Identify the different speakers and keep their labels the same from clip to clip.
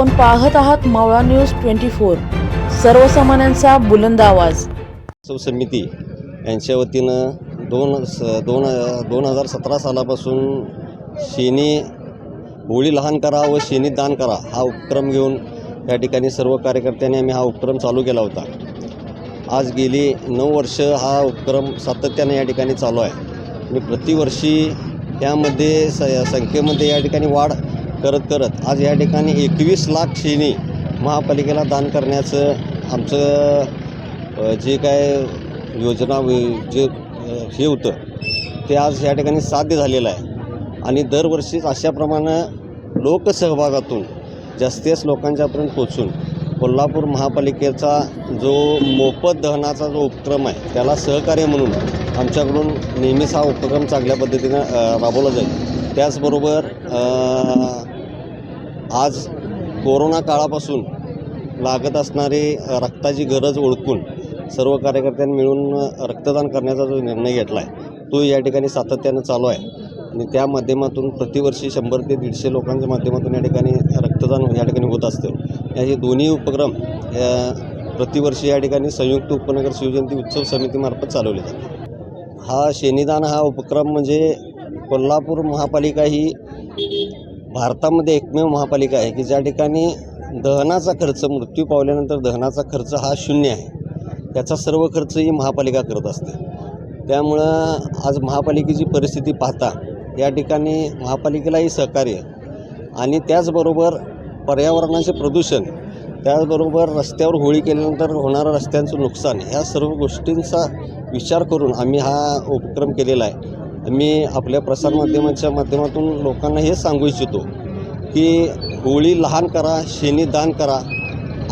Speaker 1: आपण पाहत आहात मावळा न्यूज ट्वेंटी फोर. सर्वसामान्यांचा बुलंद आवाज.
Speaker 2: समिती यांच्या वतीनं दोन स दोन दोन हजार सतरा सालापासून शेणी होळी लहान करा व शेणी दान करा हा उपक्रम घेऊन या ठिकाणी सर्व कार्यकर्त्यांनी आम्ही हा उपक्रम चालू केला होता. आज गेली नऊ वर्ष हा उपक्रम सातत्याने या ठिकाणी चालू आहे. आणि प्रतिवर्षी यामध्ये स संख्येमध्ये या ठिकाणी वाढ करत करत आज या ठिकाणी एकवीस लाख शेणी महापालिकेला दान करण्याचं आमचं जे काय योजना जे हे होतं ते आज या ठिकाणी साध्य झालेलं आहे. आणि दरवर्षीच अशाप्रमाणे लोकसहभागातून जास्तीत लोकांच्यापर्यंत पोचून कोल्हापूर महापालिकेचा जो मोफत दहनाचा जो उपक्रम आहे त्याला सहकार्य म्हणून आमच्याकडून नेहमीच हा उपक्रम चांगल्या पद्धतीनं राबवला जाईल. त्याचबरोबर आज कोरोना काळापासून लागत असणारी रक्ताची गरज ओळखून सर्व कार्यकर्त्यांनी मिळून रक्तदान करण्याचा जो निर्णय घेतला आहे तो या ठिकाणी सातत्यानं चालू आहे. आणि त्या माध्यमातून प्रतिवर्षी शंभर ते दीडशे लोकांच्या माध्यमातून या ठिकाणी रक्तदान या ठिकाणी होत असतं. या हे दोन्ही उपक्रम प्रतिवर्षी या ठिकाणी संयुक्त उपनगर शिवजयंती उत्सव समितीमार्फत चालवले जाते हा शेनीदान हा उपक्रम म्हणजे कोल्हापूर महापालिका ही भारतामध्ये एकमेव महापालिका आहे की ज्या ठिकाणी दहनाचा खर्च मृत्यू पावल्यानंतर दहनाचा खर्च हा शून्य आहे. त्याचा सर्व खर्च ही महापालिका करत असते. त्यामुळं आज महापालिकेची परिस्थिती पाहता या ठिकाणी महापालिकेलाही सहकार्य आणि त्याचबरोबर पर्यावरणाचे प्रदूषण त्याचबरोबर रस्त्यावर होळी केल्यानंतर होणारं रस्त्यांचं नुकसान ह्या सर्व गोष्टींचा विचार करून आम्ही हा उपक्रम केलेला आहे. मी आपल्या प्रसारमाध्यमांच्या माध्यमातून लोकांना हे सांगू इच्छितो की होळी लहान करा शेणी दान करा.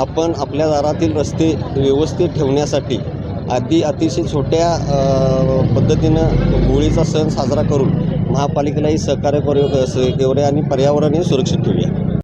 Speaker 2: आपण आपल्या दारातील रस्ते व्यवस्थित ठेवण्यासाठी आधी अतिशय छोट्या पद्धतीनं होळीचा सण साजरा करून महापालिकेलाही सहकार्य करू एवढे आणि पर्यावरणही सुरक्षित ठेवूया.